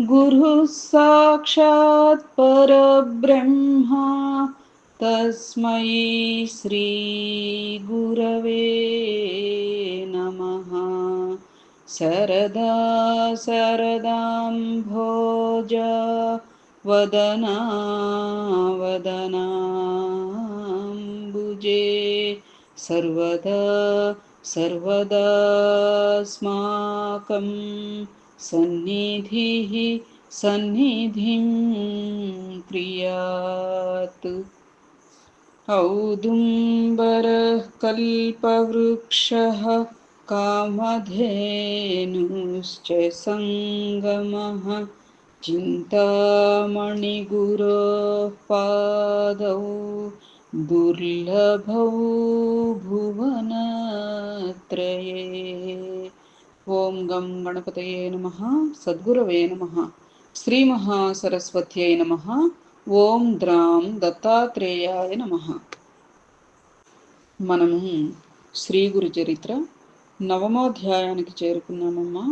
गुरुः साक्षात् परब्रह्मा। तस्मै श्रीगुरवे नमः। शरदा शरदां भोज वदना वदनाम्बुजे सर्वदा सर्वदास्माकं सन्निधिः सन्निधिं क्रियात् औदुम्बरः कल्पवृक्षः कामधेनुश्च सङ्गमः चिन्तामणिगुरोः पादौ दुर्लभौ भुवनत्रये ఓం గం గణపతయే నమ. సద్గురవే నమ. శ్రీమహాసరస్వత్యై నమ. ఓం ద్రాం దత్తాత్రేయాయ నమ. మనము శ్రీ గురు చరిత్ర నవమోధ్యాయానికి చేరుకున్నామమ్మా.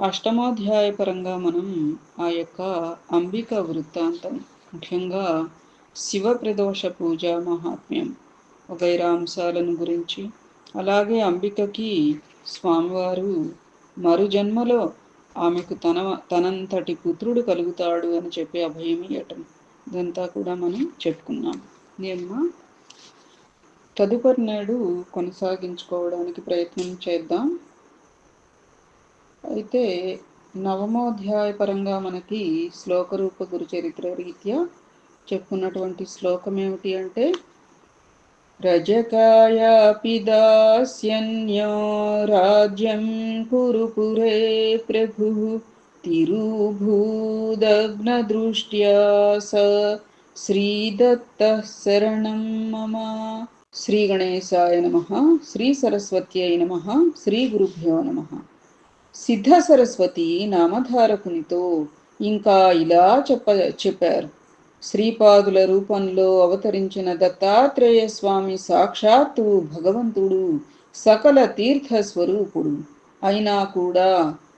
అష్టమోధ్యాయ పరంగా మనం ఆ యొక్క అంబిక వృత్తాంతం ముఖ్యంగా శివ ప్రదోష పూజ మహాత్మ్యం వగైరా అంశాలను గురించి అలాగే అంబికకి స్వామివారు మరు జన్మలో ఆమెకు తన తనంతటి పుత్రుడు కలుగుతాడు అని చెప్పి అభయం ఇవ్వటం ఇదంతా కూడా మనం చెప్పుకున్నాం. నిమ్మ తదుపరి నాడు కొనసాగించుకోవడానికి ప్రయత్నం చేద్దాం. అయితే నవమోధ్యాయ పరంగా మనకి శ్లోకరూప గురుచరిత్ర రీత్యా చెప్పుకున్నటువంటి శ్లోకం ఏమిటి అంటే रजकायापि दास्यन्यो राज्यं कुरुपुरे प्रभुः तिरुभूदग्नदृष्ट्या स श्रीदत्तः शरणं मम శ్రీగణేశాయ నమ శ్రీ సరస్వత్యై నమ శ్రీ గురుభ్యో నమ సిద్ధ సరస్వతి నామధారకునితో ఇంకా ఇలా చెప్ప చెప్పారు శ్రీపాదుల రూపంలో అవతరించిన దత్తాత్రేయ స్వామి సాక్షాత్తు భగవంతుడు సకల తీర్థ స్వరూపుడు. అయినా కూడా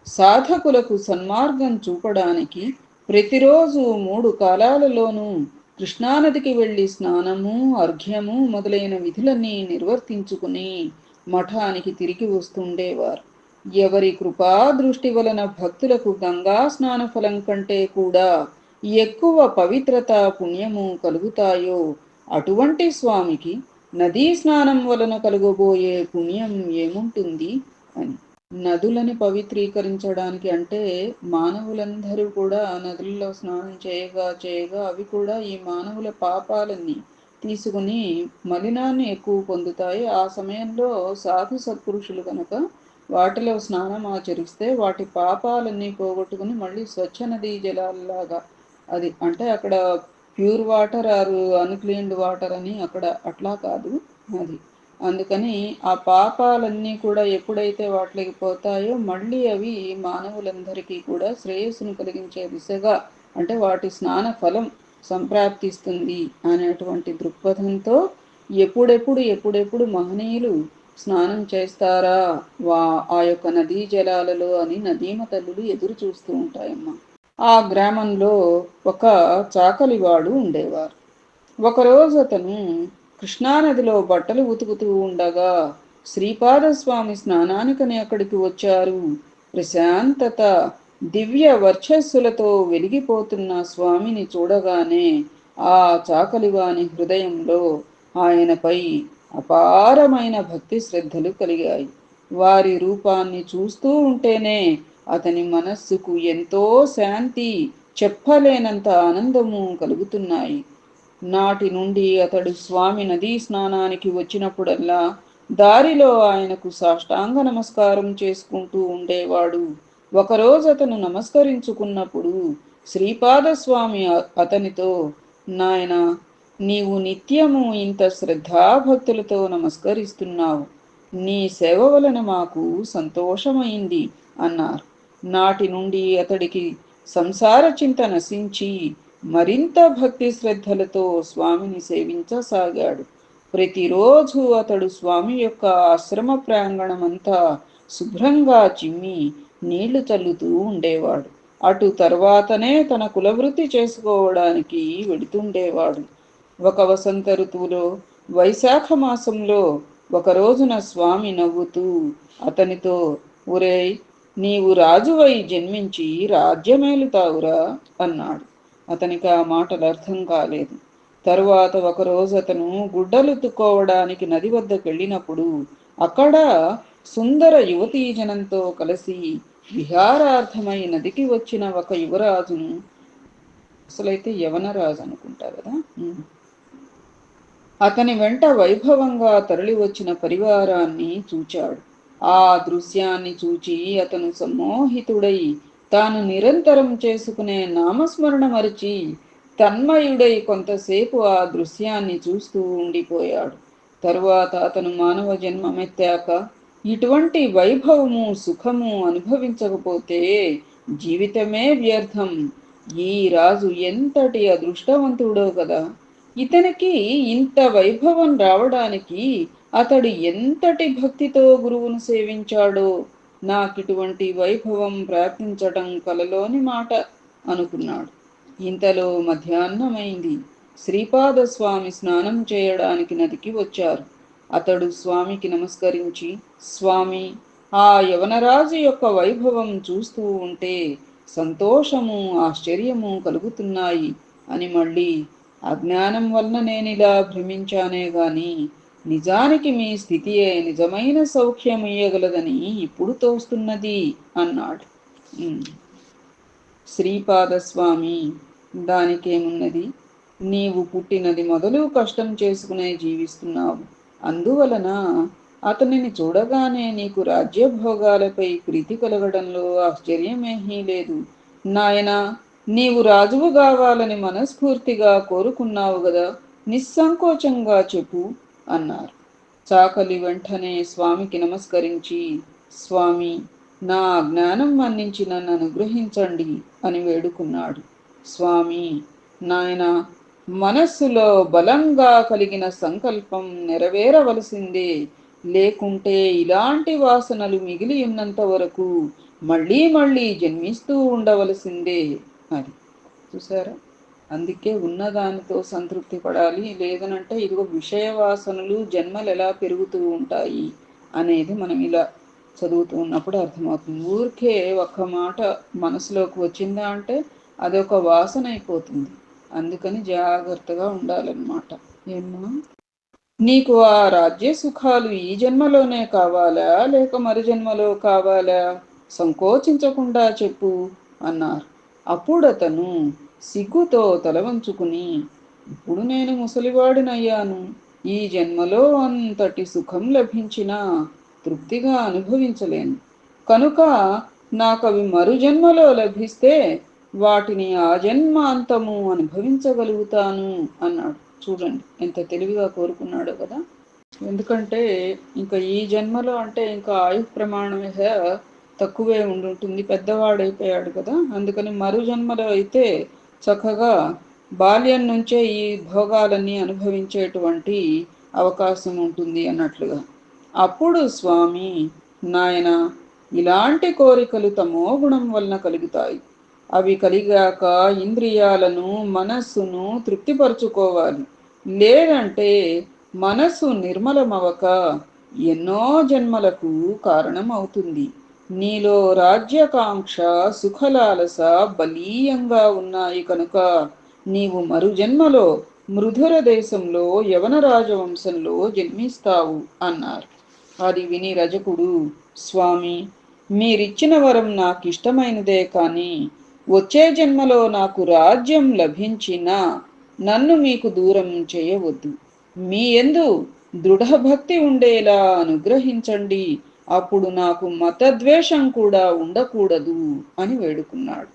సాధకులకు సన్మార్గం చూపడానికి ప్రతిరోజు మూడు కాలాలలోనూ కృష్ణానదికి వెళ్ళి స్నానము అర్ఘ్యము మొదలైన విధులన్నీ నిర్వర్తించుకుని మఠానికి తిరిగి వస్తుండేవారు. ఎవరి కృపా దృష్టి వలన భక్తులకు గంగా స్నాన ఫలం కంటే కూడా ఎక్కువ పవిత్రత పుణ్యము కలుగుతాయో? అటువంటి స్వామికి నదీ స్నానం వలన కలుగబోయే పుణ్యం ఏముంటుంది అని. నదులని పవిత్రీకరించడానికి అంటే మానవులందరూ కూడా నదుల్లో స్నానం చేయగా చేయగా అవి కూడా ఈ మానవుల పాపాలన్నీ తీసుకుని మలినాన్ని ఎక్కువ పొందుతాయి. ఆ సమయంలో సాధు సత్పురుషులు కనుక వాటిలో స్నానం ఆచరిస్తే వాటి పాపాలన్నీ పోగొట్టుకుని మళ్ళీ స్వచ్ఛ నదీ జలాల్లాగా అది అంటే అక్కడ pure water or uncleaned water అని అక్కడ అట్లా కాదు అది. అందుకని ఆ పాపాలన్నీ కూడా ఎప్పుడైతే వాటికి పోతాయో మళ్ళీ అవి మానవులందరికీ కూడా శ్రేయస్సును కలిగించే దిశగా అంటే వాటి స్నాన ఫలం సంప్రాప్తిస్తుంది అనేటువంటి దృక్పథంతో ఎప్పుడెప్పుడు ఎప్పుడెప్పుడు మహనీయులు స్నానం చేస్తారా వా ఆ యొక్క నదీ జలాలలో అని నదీమ తల్లులు ఎదురు చూస్తూ ఉంటాయమ్మా. ఆ గ్రామంలో ఒక చాకలివాడు ఉండేవారు. ఒకరోజు అతను కృష్ణానదిలో బట్టలు ఉతుకుతూ ఉండగా శ్రీపాదస్వామి స్నానానికని అక్కడికి వచ్చారు. ప్రశాంతత దివ్య వర్చస్సులతో వెలిగిపోతున్న స్వామిని చూడగానే ఆ చాకలివాని హృదయంలో ఆయనపై అపారమైన భక్తి శ్రద్ధలు కలిగాయి. వారి రూపాన్ని చూస్తూ ఉంటేనే అతని మనస్సుకు ఎంతో శాంతి చెప్పలేనంత ఆనందము కలుగుతున్నాయి. నాటి నుండి అతడు స్వామి నదీ స్నానానికి వచ్చినప్పుడల్లా దారిలో ఆయనకు సాష్టాంగ నమస్కారం చేసుకుంటూ ఉండేవాడు. ఒకరోజు అతను నమస్కరించుకున్నప్పుడు శ్రీపాదస్వామి అతనితో నాయన నీవు నిత్యము ఇంత శ్రద్ధాభక్తులతో నమస్కరిస్తున్నావు. నీ సేవ వలన మాకు సంతోషమైంది అన్నారు. నాటి నుండి అతడికి సంసార చింత నశించి మరింత భక్తి శ్రద్ధలతో స్వామిని సేవించసాగాడు. ప్రతిరోజు అతడు స్వామి యొక్క ఆశ్రమ ప్రాంగణమంతా శుభ్రంగా చిమ్మి నీళ్ళు చల్లుతూ ఉండేవాడు. అటు తర్వాతనే తన కులవృత్తి చేసుకోవడానికి వెడుతుండేవాడు ఒక వసంత ఋతువులో వైశాఖ మాసంలో ఒక రోజున స్వామి నవ్వుతూ అతనితో ఒరేయ్ నీవు రాజువై జన్మించి రాజ్యమేలుతావురా అన్నాడు. అతనికి ఆ మాటలు అర్థం కాలేదు. తరువాత ఒకరోజు అతను గుడ్డలుతుక్కోవడానికి నది వద్దకు వెళ్ళినప్పుడు అక్కడ సుందర యువతీ జనంతో కలిసి విహారార్థమై నదికి వచ్చిన ఒక యువరాజును అసలైతే యవనరాజు అనుకుంటారు కదా? అతని వెంట వైభవంగా తరలి వచ్చిన పరివారాన్ని చూచాడు. ఆ దృశ్యాన్ని చూచి అతను సమ్మోహితుడై తాను నిరంతరం చేసుకునే నామస్మరణ మరిచి తన్మయుడై కొంతసేపు ఆ దృశ్యాన్ని చూస్తూ ఉండిపోయాడు. తరువాత అతను మానవ జన్మమెత్తాక ఇటువంటి వైభవము సుఖము అనుభవించకపోతే జీవితమే వ్యర్థం. ఈ రాజు ఎంతటి అదృష్టవంతుడో కదా! ఇతనికి ఇంత వైభవం రావడానికి అతడు ఎంతటి భక్తితో గురువును సేవించాడో నాకిటువంటి వైభవం ప్రార్థించటం కలలోని మాట అనుకున్నాడు. ఇంతలో మధ్యాహ్నమైంది. శ్రీపాద స్వామి స్నానం చేయడానికి నదికి వచ్చారు. అతడు స్వామికి నమస్కరించి స్వామి ఆ యవనరాజు యొక్క వైభవం చూస్తూ ఉంటే సంతోషము ఆశ్చర్యము కలుగుతున్నాయి అని మళ్ళీ అజ్ఞానం వలన నేనిలా భ్రమించానే గాని నిజానికి మీ స్థితియే నిజమైన సౌఖ్యం ఇయ్యగలదని ఇప్పుడు తోస్తున్నది అన్నాడు. శ్రీపాదస్వామి దానికేమున్నది? నీవు పుట్టినది మొదలు కష్టం చేసుకునే జీవిస్తున్నావు. అందువలన అతనిని చూడగానే నీకు రాజ్యభోగాలపై ప్రీతి కలగడంలో ఆశ్చర్యమేహీ లేదు. నాయన నీవు రాజువు కావాలని మనస్ఫూర్తిగా కోరుకున్నావు గదా? నిస్సంకోచంగా చెప్పు. అన్నారు. చాకలి వెంటనే స్వామికి నమస్కరించి స్వామి నా జ్ఞానం మన్నించి నన్ను అనుగ్రహించండి అని వేడుకున్నాడు. స్వామి నాయన మనస్సులో బలంగా కలిగిన సంకల్పం నెరవేరవలసిందే. లేకుంటే ఇలాంటి వాసనలు మిగిలి ఉన్నంత వరకు మళ్ళీ మళ్ళీ జన్మిస్తూ ఉండవలసిందే అది చూసారా? అందుకే ఉన్నదానితో సంతృప్తి పడాలి. లేదనంటే ఇదిగో విషయ వాసనలు జన్మలు ఎలా పెరుగుతూ ఉంటాయి అనేది మనం ఇలా చదువుతూ ఉన్నప్పుడు అర్థమవుతుంది. ఊరికే ఒక్క మాట మనసులోకి వచ్చిందా అంటే అదొక వాసన అయిపోతుంది. అందుకని జాగ్రత్తగా ఉండాలన్నమాట. ఏమ్మా? నీకు ఆ రాజ్య సుఖాలు ఈ జన్మలోనే కావాలా? లేక మరు జన్మలో కావాలా? సంకోచించకుండా చెప్పు అన్నారు. అప్పుడు అతను సిగ్గుతో తలవంచుకుని ఇప్పుడు నేను ముసలివాడినయ్యాను. ఈ జన్మలో అంతటి సుఖం లభించినా తృప్తిగా అనుభవించలేను. కనుక నాకు అవి మరు జన్మలో లభిస్తే వాటిని ఆ జన్మాంతము అనుభవించగలుగుతాను అన్నాడు. చూడండి ఎంత తెలివిగా కోరుకున్నాడో కదా. ఎందుకంటే ఇంకా ఈ జన్మలో అంటే ఇంకా ఆయు ప్రమాణమే తక్కువే ఉండుంటుంది. పెద్దవాడైపోయాడు కదా. అందుకని మరు జన్మలో అయితే చక్కగా బాల్యం నుంచే ఈ భోగాలన్నీ అనుభవించేటువంటి అవకాశం ఉంటుంది అన్నట్లుగా. అప్పుడు స్వామి నాయన ఇలాంటి కోరికలు తమో గుణం వలన కలుగుతాయి. అవి కలిగాక ఇంద్రియాలను మనస్సును తృప్తిపరచుకోవాలి. లేదంటే మనస్సు నిర్మలమవక ఎన్నో జన్మలకు కారణం అవుతుంది నీలో రాజ్యాకాంక్ష సుఖలాలస బలీయంగా ఉన్నాయి కనుక నీవు మరుజన్మలో మృధుర దేశంలో యవన రాజవంశంలో జన్మిస్తావు అన్నారు. అది విని రజకుడు స్వామి మీరిచ్చిన వరం నాకు ఇష్టమైనదే కానీ వచ్చే జన్మలో నాకు రాజ్యం లభించినా నన్ను మీకు దూరం చేయవద్దు. మీ ఎందు దృఢభక్తి ఉండేలా అనుగ్రహించండి. అప్పుడు నాకు మతద్వేషం కూడా ఉండకూడదు అని వేడుకున్నాడు.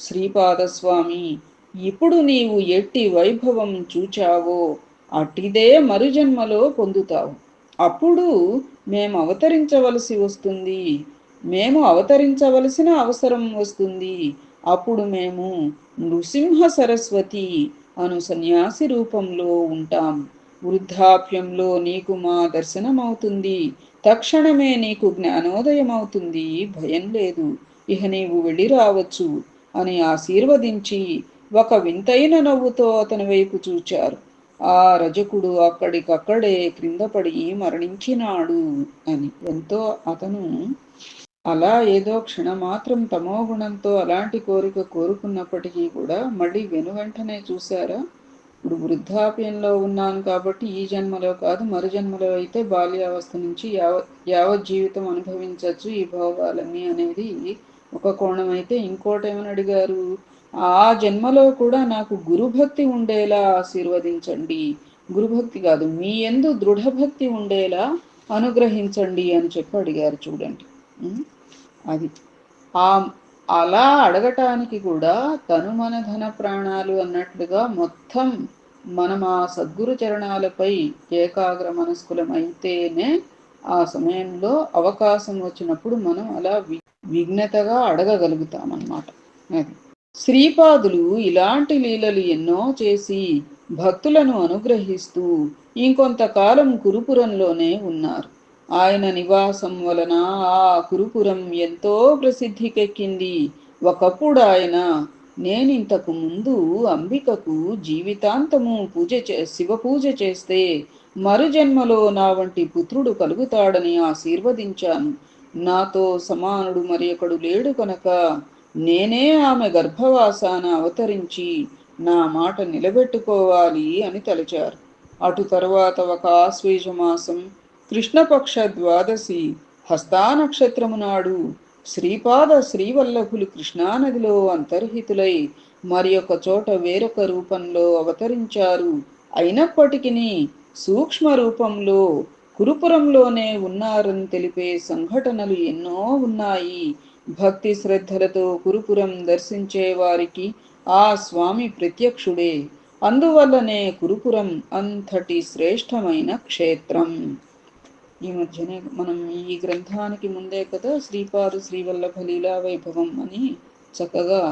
శ్రీపాదస్వామి ఇప్పుడు నీవు ఎట్టి వైభవం చూచావో అట్టిదే మరుజన్మలో పొందుతావు. అప్పుడు మేము అవతరించవలసి వస్తుంది. మేము అవతరించవలసిన అవసరం వస్తుంది. అప్పుడు మేము నృసింహ సరస్వతి అను సన్యాసి రూపంలో ఉంటాం. వృద్ధాప్యంలో నీకు మా దర్శనమవుతుంది. తక్షణమే నీకు జ్ఞానోదయమవుతుంది. భయం లేదు. ఇహ నీవు వెళ్ళి రావచ్చు అని ఆశీర్వదించి ఒక వింతైన నవ్వుతో అతని వైపు చూచారు. ఆ రజకుడు అక్కడికక్కడే క్రింద పడి మరణించినాడు అని. ఎంతో అతను అలా ఏదో క్షణమాత్రం తమోగుణంతో అలాంటి కోరిక కోరుకున్నప్పటికీ కూడా మళ్ళీ వెను వెంటనే చూశారా? ఇప్పుడు వృద్ధాప్యంలో ఉన్నాను కాబట్టి ఈ జన్మలో కాదు మరు జన్మలో అయితే బాల్యావస్థ నుంచి యావ యావత్ జీవితం అనుభవించవచ్చు ఈ భోగాలన్నీ అనేది ఒక కోణం అయితే. ఇంకోటి ఏమని అడిగారు? ఆ జన్మలో కూడా నాకు గురుభక్తి ఉండేలా ఆశీర్వదించండి. గురుభక్తి కాదు మీ ఎందు దృఢభక్తి ఉండేలా అనుగ్రహించండి అని చెప్పి అడిగారు చూడండి. అది. ఆ అలా అడగటానికి కూడా తను మన ధన ప్రాణాలు అన్నట్లుగా మొత్తం మనం ఆ సద్గురు చరణాలపై ఏకాగ్ర మనస్కులమైతేనే ఆ సమయంలో అవకాశం వచ్చినప్పుడు మనం అలా విఘ్నతగా అడగగలుగుతామన్నమాట. అది. శ్రీపాదులు ఇలాంటి లీలలు ఎన్నో చేసి భక్తులను అనుగ్రహిస్తూ ఇంకొంతకాలం కురుపురంలోనే ఉన్నారు. ఆయన నివాసం వలన ఆ కురుపురం ఎంతో ప్రసిద్ధికెక్కింది. ఒకప్పుడు ఆయన నేనింతకు ముందు అంబికకు జీవితాంతము పూజ చే శివ పూజ చేస్తే మరుజన్మలో నా వంటి పుత్రుడు కలుగుతాడని ఆశీర్వదించాను. నాతో సమానుడు మరి ఒకడు లేడు కనుక నేనే ఆమె గర్భవాసాన అవతరించి నా మాట నిలబెట్టుకోవాలి అని తలచారు. అటు తరువాత ఒక ఆశ్వేజ మాసం కృష్ణపక్ష ద్వాదశి హస్తానక్షత్రము నాడు శ్రీపాద శ్రీవల్లభులు కృష్ణానదిలో అంతర్హితులై మరి ఒక చోట వేరొక రూపంలో అవతరించారు. అయినప్పటికీ సూక్ష్మ రూపంలో కురుపురంలోనే ఉన్నారని తెలిపే సంఘటనలు ఎన్నో ఉన్నాయి. భక్తి శ్రద్ధలతో కురుపురం దర్శించే వారికి ఆ స్వామి ప్రత్యక్షుడే. అందువల్లనే కురుపురం అంతటి శ్రేష్టమైన క్షేత్రం. ఈ మధ్యనే మనం ఈ గ్రంథానికి ముందే కదా శ్రీపాదు శ్రీవల్లభ లీలా వైభవం అని చక్కగా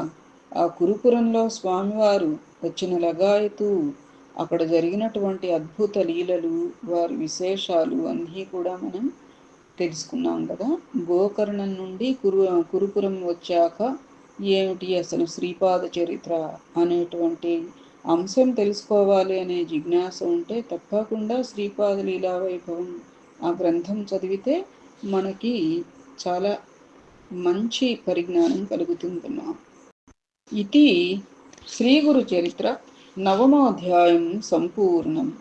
ఆ కురుపురంలో స్వామివారు వచ్చిన లగాయతు అక్కడ జరిగినటువంటి అద్భుత లీలలు వారి విశేషాలు అన్నీ కూడా మనం తెలుసుకున్నాం కదా. గోకర్ణం నుండి కురు కురుపురం వచ్చాక ఏమిటి అసలు శ్రీపాద చరిత్ర అనేటువంటి అంశం తెలుసుకోవాలి అనే జిజ్ఞాస ఉంటే తప్పకుండా శ్రీపాద లీలా వైభవం ఆ గ్రంథం చదివితే మనకి చాలా మంచి పరిజ్ఞానం కలుగుతుందమ్మా. ఇది శ్రీ గురు చరిత్ర నవమోధ్యాయం సంపూర్ణం.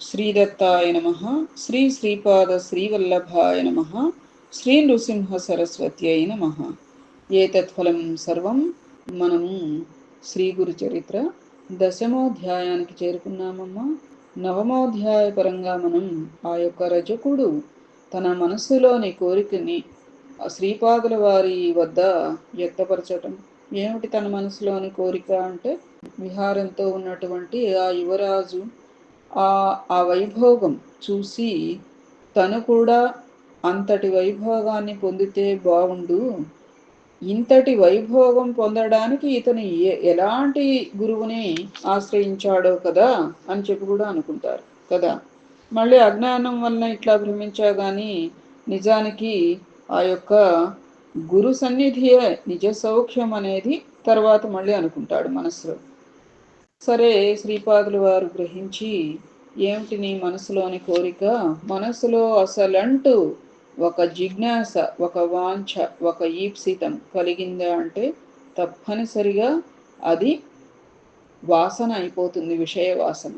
శ్రీదత్తాయ నమ శ్రీ శ్రీపాద శ్రీవల్లభాయ నమ శ్రీ నృసింహ సరస్వత్యై నమ. ఏతత్ఫలం సర్వం మనము శ్రీ గురు చరిత్ర దశమాధ్యాయానికి చేరుకున్నామమ్మా. నవమోధ్యాయ పరంగా మనం ఆ యొక్క రజకుడు తన మనస్సులోని కోరికని శ్రీపాదుల వారి వద్ద వ్యక్తపరచటం. ఏమిటి తన మనసులోని కోరిక అంటే? విహారంతో ఉన్నటువంటి ఆ యువరాజు ఆ ఆ వైభోగం చూసి తను కూడా అంతటి వైభోగాన్ని పొందితే బాగుండు ఇంతటి వైభోగం పొందడానికి ఇతను ఎలాంటి గురువుని ఆశ్రయించాడో కదా అని చెప్పి కూడా అనుకుంటారు కదా? మళ్ళీ అజ్ఞానం వలన ఇట్లా భ్రమించా కానీ నిజానికి ఆ యొక్క గురు సన్నిధియే నిజ సౌఖ్యం అనేది తర్వాత మళ్ళీ అనుకుంటాడు మనసులో సరే శ్రీపాదులు వారు గ్రహించి ఏమిటి నీ మనసులోని కోరిక? మనసులో అసలంటూ ఒక జిజ్ఞాస ఒక వాంఛ ఒక ఈప్సితం కలిగిందా అంటే తప్పనిసరిగా అది వాసన అయిపోతుంది విషయ వాసన.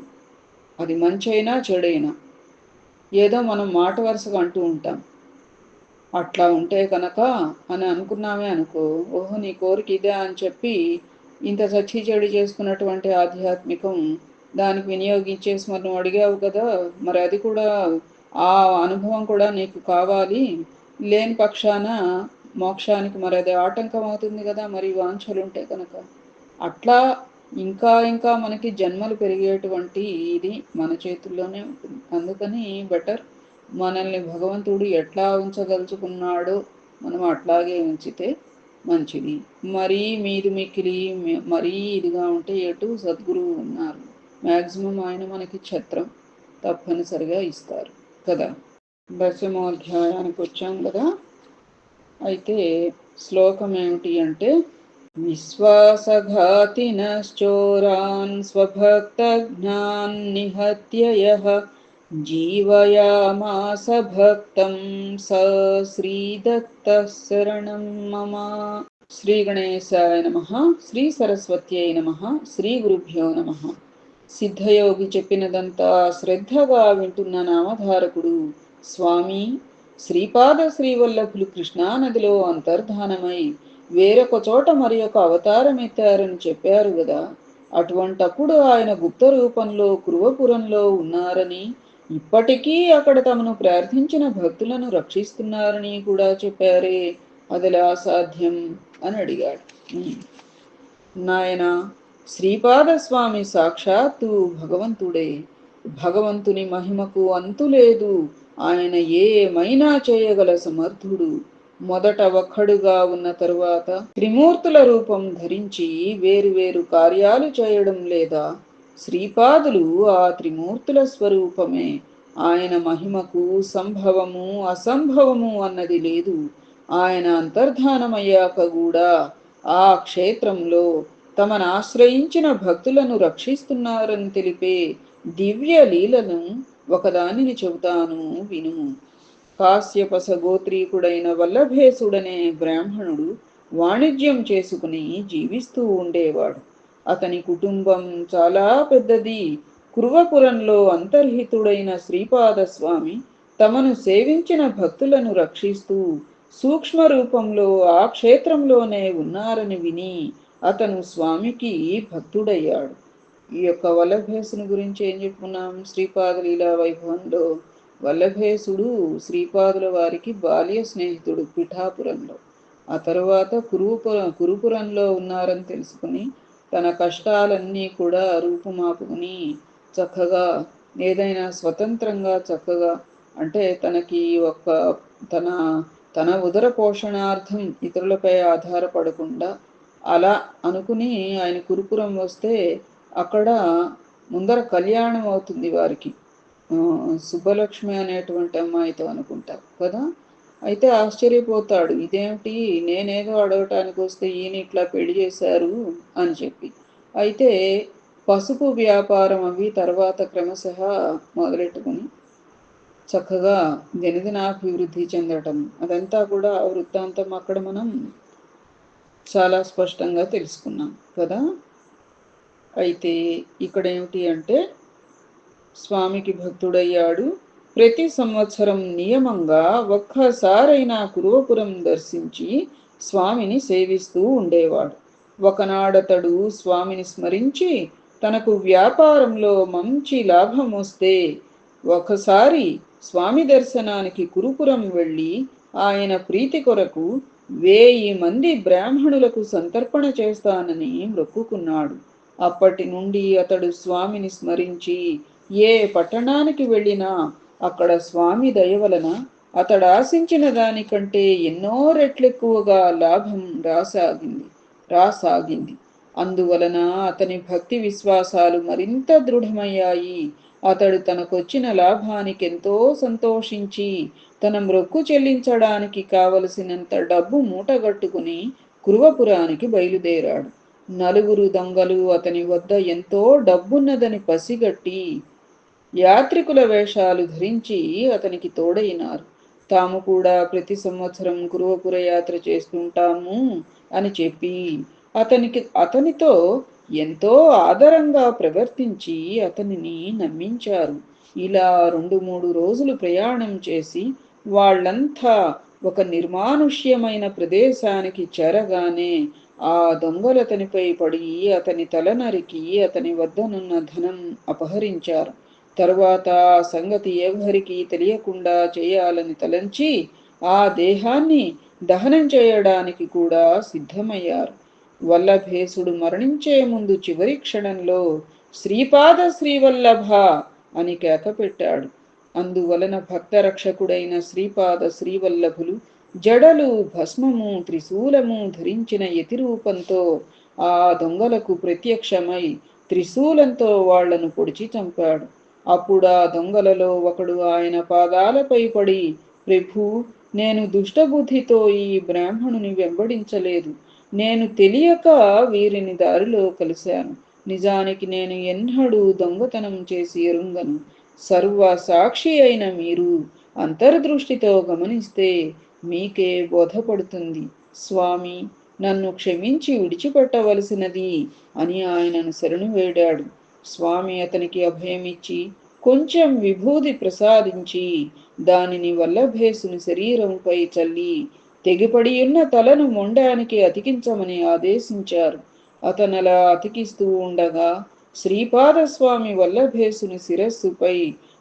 అది మంచైనా చెడైనా. ఏదో మనం మాట వరుసగా అంటూ ఉంటాం. అట్లా ఉంటే కనుక అని అనుకున్నామే అనుకో ఓహో నీ కోరిక ఇదే అని చెప్పి ఇంత సచ్చి చెడు చేసుకున్నటువంటి ఆధ్యాత్మికం దానికి వినియోగించేసి మరి నువ్వు అడిగావు కదా మరి అది కూడా ఆ అనుభవం కూడా నీకు కావాలి. లేని పక్షాన మోక్షానికి మరి అది ఆటంకం అవుతుంది కదా మరి వాంఛలు ఉంటే కనుక. అట్లా ఇంకా ఇంకా మనకి జన్మలు పెరిగేటువంటి ఇది మన చేతుల్లోనే ఉంటుంది. అందుకని బెటర్ మనల్ని భగవంతుడు ఎట్లా ఉంచదలుచుకున్నాడో మనం అట్లాగే ఉంచితే మంచిది. మరీ మీది మిక్కిలి మరీ ఇదిగా ఉంటే ఎటు సద్గురువు ఉన్నారు. మ్యాక్సిమం ఆయన మనకి ఛత్రం తప్పనిసరిగా ఇస్తారు. కదా? దశమోధ్యాయానికి వచ్చాం కదా? అయితే శ్లోకం ఏమిటి అంటే విశ్వాసఘాతినశ్చోరాన్ స్వభక్తజ్ఞాన్ నిహత్య జీవయామాస భక్తం స శ్రీదత్త శరణం మమ. శ్రీ గణేశాయ నమ శ్రీ సరస్వత్యై నమ శ్రీ గురుభ్యో నమ. సిద్ధయోగి చెప్పినదంతా శ్రద్ధగా వింటున్న నామధారకుడు స్వామి శ్రీపాద శ్రీవల్లభులు కృష్ణానదిలో అంతర్ధానమై వేరొక చోట మరి ఒక అవతారం ఎత్తారని చెప్పారు కదా అటువంటప్పుడు ఆయన గుప్త రూపంలో కురువపురంలో ఉన్నారని ఇప్పటికీ అక్కడ తమను ప్రార్థించిన భక్తులను రక్షిస్తున్నారని కూడా చెప్పారే. అదిలా సాధ్యం? అని అడిగాడు. నాయనా నాయన శ్రీపాద స్వామి సాక్షాత్తు భగవంతుడే. భగవంతుని మహిమకు అంతు లేదు. ఆయన ఏమైనా చేయగల సమర్థుడు. మొదట ఒక్కడుగా ఉన్న తరువాత త్రిమూర్తుల రూపం ధరించి వేరు వేరు కార్యాలు చేయడం లేదా? శ్రీపాదులు ఆ త్రిమూర్తుల స్వరూపమే. ఆయన మహిమకు సంభవము అసంభవము అన్నది లేదు. ఆయన అంతర్ధానమయ్యాక కూడా ఆ క్షేత్రంలో తమను ఆశ్రయించిన భక్తులను రక్షిస్తున్నారని తెలిపే దివ్య లీలను ఒకదానిని చెబుతాను విను. కాశ్యపస గోత్రీకుడైన వల్లభేసుడనే బ్రాహ్మణుడు వాణిజ్యం చేసుకుని జీవిస్తూ ఉండేవాడు. అతని కుటుంబం చాలా పెద్దది. కురువపురంలో అంతర్హితుడైన శ్రీపాదస్వామి తమను సేవించిన భక్తులను రక్షిస్తూ సూక్ష్మ రూపంలో ఆ క్షేత్రంలోనే ఉన్నారని విని అతను స్వామికి భక్తుడయ్యాడు. ఈ యొక్క వల్లభేసుని గురించి ఏం చెప్పుకున్నాం? శ్రీపాద లీలా వైభవంలో వల్లభేసుడు శ్రీపాదుల వారికి బాల్య స్నేహితుడు పిఠాపురంలో. ఆ తర్వాత కురుపురం కురుపురంలో ఉన్నారని తెలుసుకుని తన కష్టాలన్నీ కూడా రూపుమాపుకుని చక్కగా ఏదైనా స్వతంత్రంగా చక్కగా అంటే తనకి ఒక తన తన ఉదర పోషణార్థం ఇతరులపై ఆధారపడకుండా అలా అనుకుని ఆయన కురుపురం వస్తే అక్కడ ముందర కళ్యాణం అవుతుంది వారికి. సుబ్బలక్ష్మి అనేటువంటి అమ్మాయితో అనుకుంటారు కదా? అయితే ఆశ్చర్యపోతాడు. ఇదేమిటి? నేనేదో అడగటానికి వస్తే ఈయన ఇట్లా పెళ్ళి చేశారు అని చెప్పి. అయితే పసుపు వ్యాపారం అవి తర్వాత క్రమశ మొదలెట్టుకుని చక్కగా దినదినాభివృద్ధి చెందటం అదంతా కూడా వృత్తాంతం అక్కడ మనం చాలా స్పష్టంగా తెలుసుకున్నాం కదా? అయితే ఇక్కడ ఏమిటి అంటే స్వామికి భక్తుడయ్యాడు. ప్రతి సంవత్సరం నియమంగా ఒక్కసారైనా కురువపురం దర్శించి స్వామిని సేవిస్తూ ఉండేవాడు. ఒకనాడతడు స్వామిని స్మరించి తనకు వ్యాపారంలో మంచి లాభం వస్తే ఒకసారి స్వామి దర్శనానికి కురుపురం వెళ్ళి ఆయన ప్రీతి కొరకు వేయి మంది బ్రాహ్మణులకు సంతర్పణ చేస్తానని మొక్కుకున్నాడు. అప్పటి నుండి అతడు స్వామిని స్మరించి ఏ పట్టణానికి వెళ్ళినా అక్కడ స్వామి దయ వలన అతడు ఆశించిన దానికంటే ఎన్నో రెట్లెక్కువగా లాభం రాసాగింది రాసాగింది. అందువలన అతని భక్తి విశ్వాసాలు మరింత దృఢమయ్యాయి. అతడు తనకొచ్చిన లాభానికెంతో సంతోషించి తన మ్రొక్కు చెల్లించడానికి కావలసినంత డబ్బు మూటగట్టుకుని కురువపురానికి బయలుదేరాడు. నలుగురు దొంగలు అతని వద్ద ఎంతో డబ్బున్నదని పసిగట్టి యాత్రికుల వేషాలు ధరించి అతనికి తోడైనారు. తాము కూడా ప్రతి సంవత్సరం కురువపుర యాత్ర చేస్తుంటాము అని చెప్పి అతనికి అతనితో ఎంతో ఆదరంగా ప్రవర్తించి అతనిని నమ్మించారు. ఇలా రెండు మూడు రోజులు ప్రయాణం చేసి వాళ్ళంతా ఒక నిర్మానుష్యమైన ప్రదేశానికి చేరగానే ఆ దొంగలు అతనిపై పడి అతని తల నరికి అతని వద్దనున్న ధనం అపహరించారు. తరువాత ఆ సంగతి ఎవరికి తెలియకుండా చేయాలని తలంచి ఆ దేహాన్ని దహనం చేయడానికి కూడా సిద్ధమయ్యారు. వల్లభేసుడు మరణించే ముందు చివరి క్షణంలో శ్రీపాద శ్రీవల్లభ అని కేక పెట్టాడు. అందువలన భక్త రక్షకుడైన శ్రీపాద శ్రీవల్లభులు జడలు భస్మము త్రిశూలము ధరించిన యతిరూపంతో ఆ దొంగలకు ప్రత్యక్షమై త్రిశూలంతో వాళ్ళను పొడిచి చంపాడు. అప్పుడు ఆ దొంగలలో ఒకడు ఆయన పాదాలపై పడి ప్రభు నేను దుష్టబుద్ధితో ఈ బ్రాహ్మణుని వెంబడించలేదు. నేను తెలియక వీరిని దారిలో కలిశాను. నిజానికి నేను ఎన్నడూ దొంగతనం చేసి ఎరుంగను. సర్వ సాక్షి అయిన మీరు అంతర్దృష్టితో గమనిస్తే మీకే బోధపడుతుంది. స్వామి నన్ను క్షమించి విడిచిపెట్టవలసినది అని ఆయనను శరణు వేడాడు. స్వామి అతనికి అభయమిచ్చి కొంచెం విభూది ప్రసాదించి దానిని వల్లభేసుని శరీరంపై చల్లి తెగిపడి ఉన్న తలను మొండానికి అతికించమని ఆదేశించారు. అతనలా అతికిస్తూ ఉండగా శ్రీపాదస్వామి వల్లభేసుని శిరస్సుపై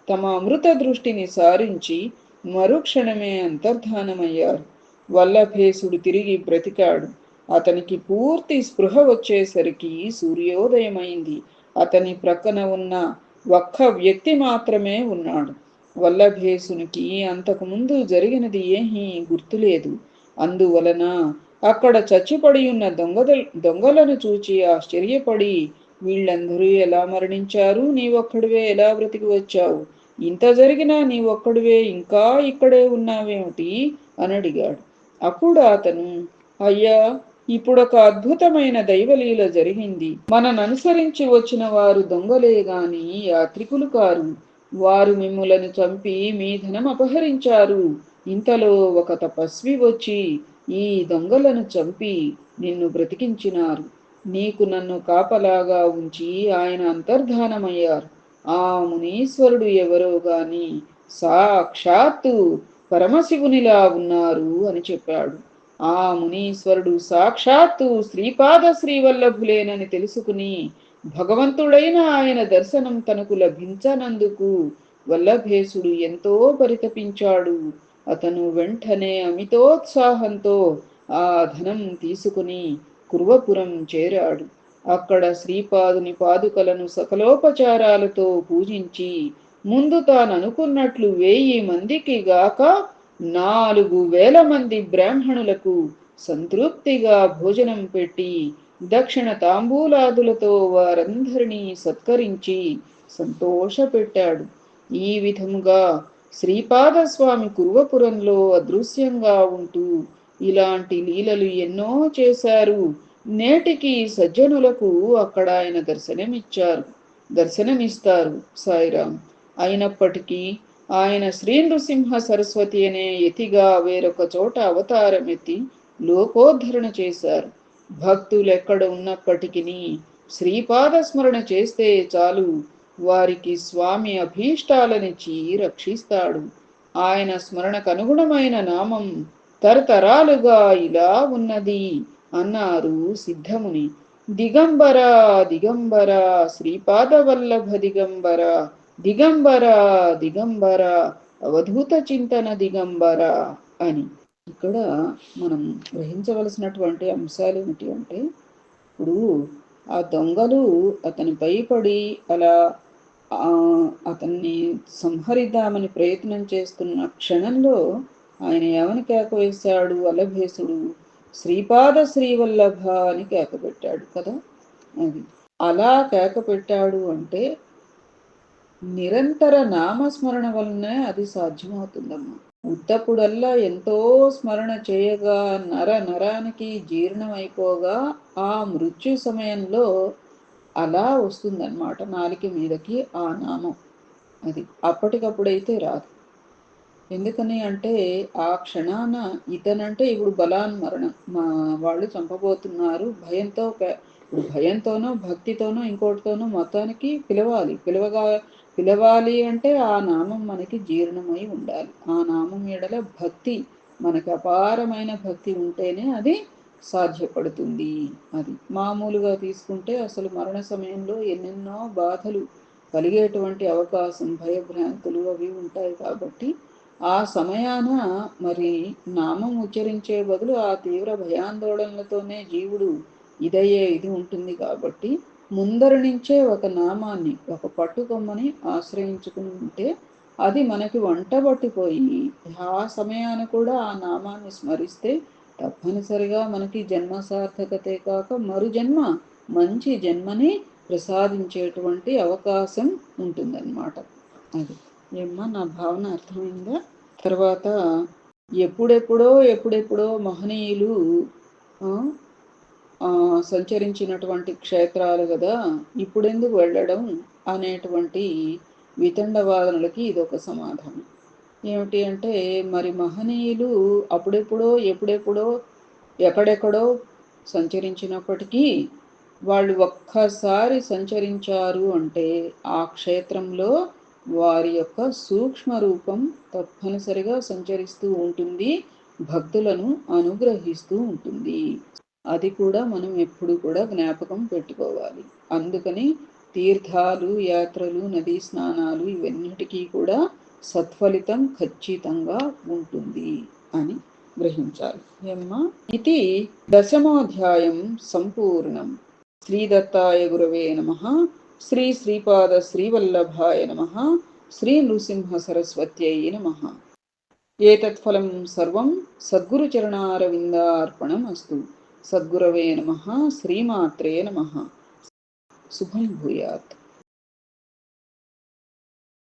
తమ అమృత దృష్టిని సారించి మరుక్షణమే అంతర్ధానమయ్యారు. వల్లభేసుడు తిరిగి బ్రతికాడు. అతనికి పూర్తి స్పృహ వచ్చేసరికి సూర్యోదయమైంది. అతని ప్రక్కన ఉన్న ఒక్క వ్యక్తి మాత్రమే ఉన్నాడు. వల్లభేసునికి అంతకుముందు జరిగినది ఏమీ గుర్తులేదు. అందువలన అక్కడ చచ్చిపడి ఉన్న దొంగద దొంగలను చూచి ఆశ్చర్యపడి వీళ్ళందరూ ఎలా మరణించారు? నీవొక్కడివే ఎలా బ్రతికి వచ్చావు? ఇంత జరిగినా నీవొక్కడివే ఇంకా ఇక్కడే ఉన్నావేమిటి అని అడిగాడు. అప్పుడు అతను అయ్యా ఇప్పుడొక అద్భుతమైన దైవలీల జరిగింది. మనననుసరించి వచ్చిన వారు దొంగలే గాని యాత్రికులు కారు. వారు మిమ్ములను చంపి మీ ధనం అపహరించారు. ఇంతలో ఒక తపస్వి వచ్చి ఈ దొంగలను చంపి నిన్ను బ్రతికించినారు. నీకు నన్ను కాపలాగా ఉంచి ఆయన అంతర్ధానమయ్యారు. ఆ మునీశ్వరుడు ఎవరో గాని సాక్షాత్తు పరమశివునిలా ఉన్నారు అని చెప్పాడు. ఆ మునీశ్వరుడు సాక్షాత్తు శ్రీపాద శ్రీవల్లభులేనని తెలుసుకుని భగవంతుడైన ఆయన దర్శనం తనకు లభించనందుకు వల్లభేసుడు ఎంతో పరితపించాడు. అతను వెంటనే అమితోత్సాహంతో ఆ ధనం తీసుకుని కుర్వపురం చేరాడు. అక్కడ శ్రీపాదుని పాదుకలను సకలోపచారాలతో పూజించి ముందు తాను అనుకున్నట్లు వెయ్యి మందికి గాక నాలుగు వేల మంది బ్రాహ్మణులకు సంతృప్తిగా భోజనం పెట్టి దక్షిణ తాంబూలాదులతో వారందరినీ సత్కరించి సంతోషపెట్టాడు. ఈ విధముగా శ్రీపాదస్వామి కురువపురంలో అదృశ్యంగా ఉంటూ ఇలాంటి లీలలు ఎన్నో చేశారు. నేటికి సజ్జనులకు అక్కడ ఆయన దర్శనమిచ్చారు. దర్శనమిస్తారు సాయిరాం. అయినప్పటికీ ఆయన శ్రీ నృసింహ సరస్వతి అనే యతిగా వేరొక చోట అవతారమెత్తి లోకోద్ధరణ చేశారు. భక్తులు ఎక్కడ ఉన్నప్పటికీ శ్రీపాద స్మరణ చేస్తే చాలు. వారికి స్వామి అభీష్టాలనిచ్చి రక్షిస్తాడు ఆయన స్మరణకు అనుగుణమైన నామం తరతరాలుగా ఇలా ఉన్నది అన్నారు సిద్ధముని. దిగంబర దిగంబర శ్రీపాద వల్లభ దిగంబర దిగంబర దిగంబర అవధూత చింతన దిగంబర అని. ఇక్కడ మనం గ్రహించవలసినటువంటి అంశాలు ఏమిటి అంటే ఇప్పుడు ఆ దొంగలు అతని భయపడి అలా ఆ, అతన్ని సంహరిద్దామని ప్రయత్నం చేస్తున్న క్షణంలో ఆయన ఏమని కేక వేశాడు? అలభేసుడు శ్రీపాద శ్రీవల్లభ అని కేక పెట్టాడు కదా? అది అలా కేక పెట్టాడు అంటే నిరంతర నామస్మరణ వలనే అది సాధ్యమవుతుందమ్మా. ఉత్తప్పుడల్లా ఎంతో స్మరణ చేయగా నర నరానికి జీర్ణమైపోగా ఆ మృత్యు సమయంలో అలా వస్తుందన్నమాట నాలిక మీదకి ఆ నామం. అది అప్పటికప్పుడైతే రాదు. ఎందుకని అంటే ఆ క్షణాన ఇతనంటే ఇప్పుడు బలాన్ మరణం మా వాళ్ళు చంపబోతున్నారు. భయంతో ఇప్పుడు భయంతోనో భక్తితోనో ఇంకోటితోనో మొత్తానికి పిలవాలి. పిలవగా పిలవాలి అంటే ఆ నామం మనకి జీర్ణమై ఉండాలి. ఆ నామం ఎడల భక్తి మనకి అపారమైన భక్తి ఉంటేనే అది సాధ్యపడుతుంది. అది మామూలుగా తీసుకుంటే అసలు మరణ సమయంలో ఎన్నెన్నో బాధలు కలిగేటువంటి అవకాశం భయభ్రాంతులు అవి ఉంటాయి కాబట్టి ఆ సమయాన మరి నామం ఉచ్చరించే బదులు ఆ తీవ్ర భయాందోళనలతోనే జీవుడు ఇదయ్యే ఇది ఉంటుంది కాబట్టి ముందర నుంచే ఒక నామాన్ని ఒక పట్టుకొమ్మని ఆశ్రయించుకుని ఉంటే అది మనకి వంటబట్టిపోయి ఆ సమయాన్ని కూడా ఆ నామాన్ని స్మరిస్తే తప్పనిసరిగా మనకి జన్మ సార్థకతే కాక మరు జన్మ మంచి జన్మని ప్రసాదించేటువంటి అవకాశం ఉంటుందన్నమాట. అది. ఏమ్మా నా భావన అర్థమైందా? తర్వాత ఎప్పుడెప్పుడో ఎప్పుడెప్పుడో మహనీయులు సంచరించినటువంటి క్షేత్రాలు కదా ఇప్పుడెందుకు వెళ్ళడం అనేటువంటి వితండవాదనలకి ఇదొక సమాధానం. ఏమిటి అంటే మరి మహనీయులు అప్పుడెప్పుడో ఎప్పుడెప్పుడో ఎక్కడెక్కడో సంచరించినప్పటికీ వాళ్ళు ఒక్కసారి సంచరించారు అంటే ఆ క్షేత్రంలో వారి యొక్క సూక్ష్మ రూపం తప్పనిసరిగా సంచరిస్తూ ఉంటుంది భక్తులను అనుగ్రహిస్తూ ఉంటుంది. అది కూడా మనం ఎప్పుడు కూడా జ్ఞాపకం పెట్టుకోవాలి. అందుకని తీర్థాలు యాత్రలు నదీ స్నానాలు ఇవన్నిటికీ కూడా సత్ఫలితం ఖచ్చితంగా ఉంటుంది అని గ్రహించాలి. ఏమ్మా? ఇది దశమాధ్యాయం సంపూర్ణం. శ్రీదత్తాయ గురవే నమ. శ్రీ శ్రీపాద శ్రీవల్లభాయ నమ. శ్రీ నృసింహ సరస్వత్యై నమ. ఏతత్ ఫలం సర్వం సద్గురుచరణారవిందార్పణం అస్తు సద్గురవే నమ శ్రీమాత్రే నమ. శుభం భూయాత్.